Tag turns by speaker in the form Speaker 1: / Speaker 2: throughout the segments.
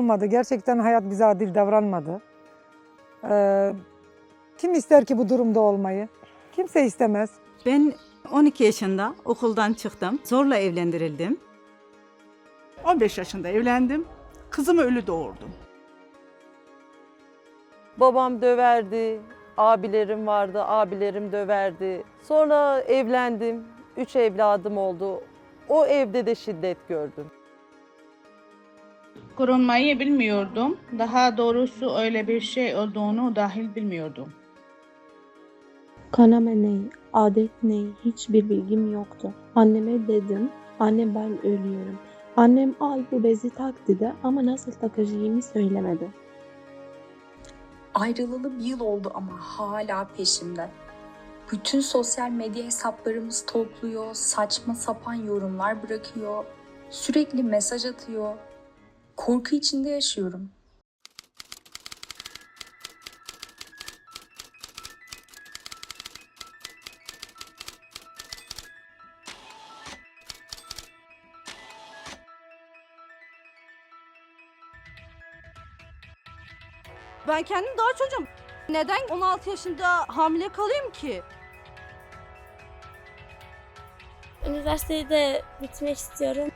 Speaker 1: olmadı. Gerçekten hayat bize adil davranmadı. Ee, kim ister ki bu durumda olmayı? Kimse istemez.
Speaker 2: Ben 12 yaşında okuldan çıktım. Zorla evlendirildim.
Speaker 3: 15 yaşında evlendim. Kızımı ölü doğurdum.
Speaker 4: Babam döverdi, abilerim vardı, abilerim döverdi. Sonra evlendim, üç evladım oldu. O evde de şiddet gördüm.
Speaker 5: Korunmayı bilmiyordum. Daha doğrusu öyle bir şey olduğunu dahil bilmiyordum.
Speaker 6: Kanama ne, adet ne hiçbir bilgim yoktu. Anneme dedim, anne ben ölüyorum. Annem al bu bezi tak dedi ama nasıl takacağımı söylemedi.
Speaker 7: Ayrılalı bir yıl oldu ama hala peşimde. Bütün sosyal medya hesaplarımı topluyor, saçma sapan yorumlar bırakıyor, sürekli mesaj atıyor. Korku içinde yaşıyorum.
Speaker 8: Ben kendim daha çocuğum. Neden 16 yaşında hamile kalayım ki?
Speaker 9: Üniversiteyi de bitmek istiyorum.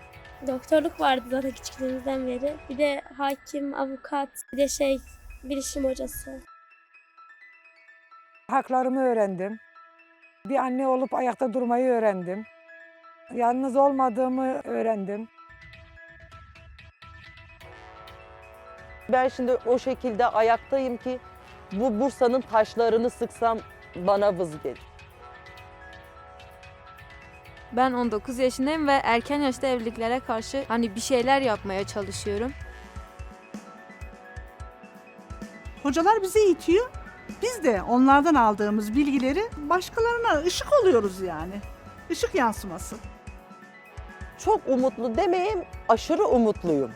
Speaker 9: Doktorluk vardı zaten küçüklüğümüzden beri. Bir de hakim, avukat, bir de şey bilişim hocası.
Speaker 1: Haklarımı öğrendim. Bir anne olup ayakta durmayı öğrendim. Yalnız olmadığımı öğrendim.
Speaker 4: Ben şimdi o şekilde ayaktayım ki bu Bursa'nın taşlarını sıksam bana vız gelir.
Speaker 10: Ben 19 yaşındayım ve erken yaşta evliliklere karşı hani bir şeyler yapmaya çalışıyorum.
Speaker 3: Hocalar bizi itiyor. Biz de onlardan aldığımız bilgileri başkalarına ışık oluyoruz yani. Işık yansıması.
Speaker 4: Çok umutlu demeyeyim, aşırı umutluyum.